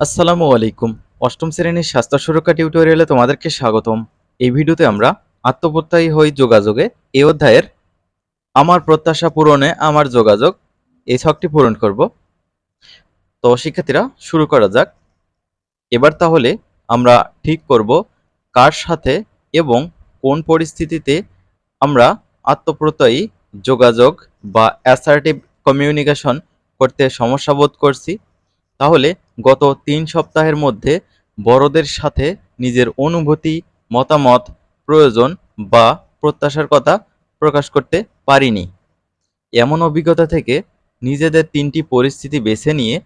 আসসালামু আলাইকুম। অষ্টম শ্রেণির স্বাস্থ্য সুরক্ষা টিউটোরিয়ালে তোমাদেরকে স্বাগতম। এই ভিডিওতে আমরা আত্মপ্রত্যয়ী হই যোগাযোগে এই অধ্যায়ের আমার প্রত্যাশা পূরণে আমার যোগাযোগ এই ছকটি পূরণ করব। তো শিক্ষার্থীরা, শুরু করা যাক। এবার তাহলে আমরা ঠিক করব কার সাথে এবং কোন পরিস্থিতিতে আমরা আত্মপ্রত্যয়ী যোগাযোগ বা অ্যাসার্টিভ কমিউনিকেশন করতে সমস্যা বোধ করছি। তাহলে গত তিন সপ্তাহের মধ্যে বড়দের সাথে নিজের অনুভূতি, মতামত, প্রয়োজন বা প্রত্যাশার কথা প্রকাশ করতে পারিনি। এমন অভিজ্ঞতা থেকে নিজেদের তিনটি পরিস্থিতি বেছে নিয়ে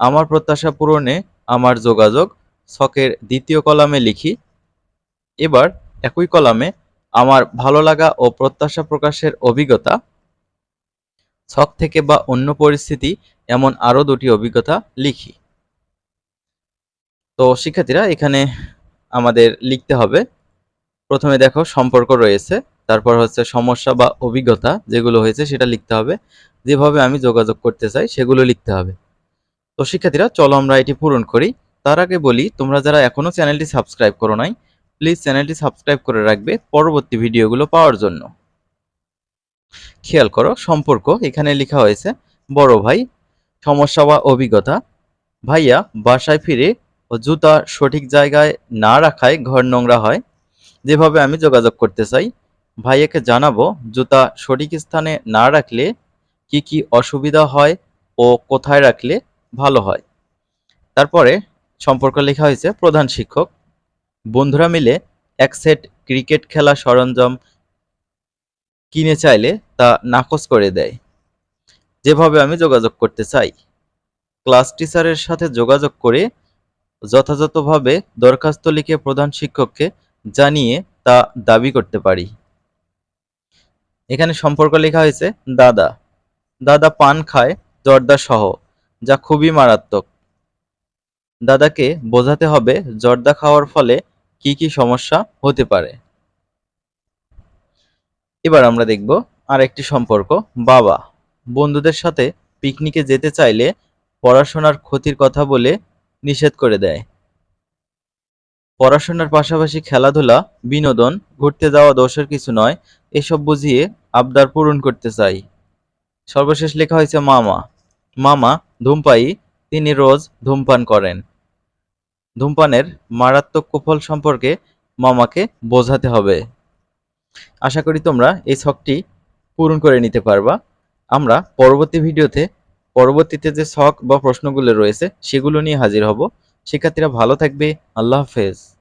আমার প্রত্যাশা পূরণে আমার যোগাযোগ ছকের দ্বিতীয় কলামে লিখি। এবার একই কলামে আমার ভালো লাগা ও প্রত্যাশা প্রকাশের অভিজ্ঞতা ছক থেকে বা অন্য পরিস্থিতি এমন আরও দুটি অভিজ্ঞতা লিখি। তো শিক্ষার্থীরা, এখানে আমাদের লিখতে হবে। প্রথমে দেখো, সম্পর্ক রয়েছে, তারপর হচ্ছে সমস্যা বা অভিজ্ঞতা যেগুলো হয়েছে সেটা লিখতে হবে। যেভাবে আমি যোগাযোগ করতে চাই সেগুলো লিখতে হবে। তো শিক্ষার্থীরা, চলো আমরা এটি পূরণ করি। তার আগে বলি, তোমরা যারা এখনও চ্যানেলটি সাবস্ক্রাইব করো নাই, প্লিজ চ্যানেলটি সাবস্ক্রাইব করে রাখবে পরবর্তী ভিডিওগুলো পাওয়ার জন্য। খেয়াল করো, সম্পর্ক এখানে লেখা হয়েছে, বড় ভাই, সমস্যা বা অভিজ্ঞতা, ভাইয়া বাসায় ফিরে ও জুতা সঠিক জায়গায় না রাখায় ঘর নোংরা হয়, যেভাবে আমি যোগাযোগ করতে চাই, ভাইয়াকে জানাব জুতা সঠিক স্থানে না রাখলে কি কি অসুবিধা হয় ও কোথায় রাখলে ভালো হয়। তারপরে সম্পর্ক লেখা হয়েছে, প্রধান শিক্ষক, বন্ধুরা মিলে এক সেট ক্রিকেট খেলা সরঞ্জাম কিনে চাইলে তা নাকচ করে দেয়। যেভাবে আমি যোগাযোগ করতে চাই। ক্লাস টিচারের সাথে যোগাযোগ করে যথাযথভাবে দরখাস্ত লিখে প্রধান শিক্ষককে জানিয়ে তা দাবি করতে পারি। এখানে সম্পর্ক লেখা হয়েছে, দাদা। দাদা পান খায়, জর্দা সহ, যা খুবই মারাত্মক। দাদাকে বোঝাতে হবে, জর্দা খাওয়ার ফলে কি কি সমস্যা হতে পারে। এবার আমরা দেখব আর একটি সম্পর্ক। বাবা, বন্ধুদের সাথে পিকনিকে যেতে চাইলে পড়াশোনার ক্ষতির কথা বলে নিষেধ করে দেয়। পড়াশোনার পাশাপাশি খেলাধুলা, বিনোদন, ঘুরতে যাওয়া দোষের কিছু নয়, এসব বুঝিয়ে আবদার পূরণ করতে চাই। সর্বশেষ লেখা হয়েছে মামা। মামা ধূমপায়ী, তিনি রোজ ধূমপান করেন। ধূমপানের মারাত্মক কুফল সম্পর্কে মামাকে বোঝাতে হবে। আশা করি তোমরা এই ছকটি পূরণ করে নিতে পারবা। আমরা পরবর্তী ভিডিওতে, পরবর্তীতে যে ছক বা প্রশ্নগুলো রয়েছে, সেগুলো নিয়ে হাজির হব। শিক্ষার্থীরা ভালো থাকবে। আল্লাহ হাফেজ।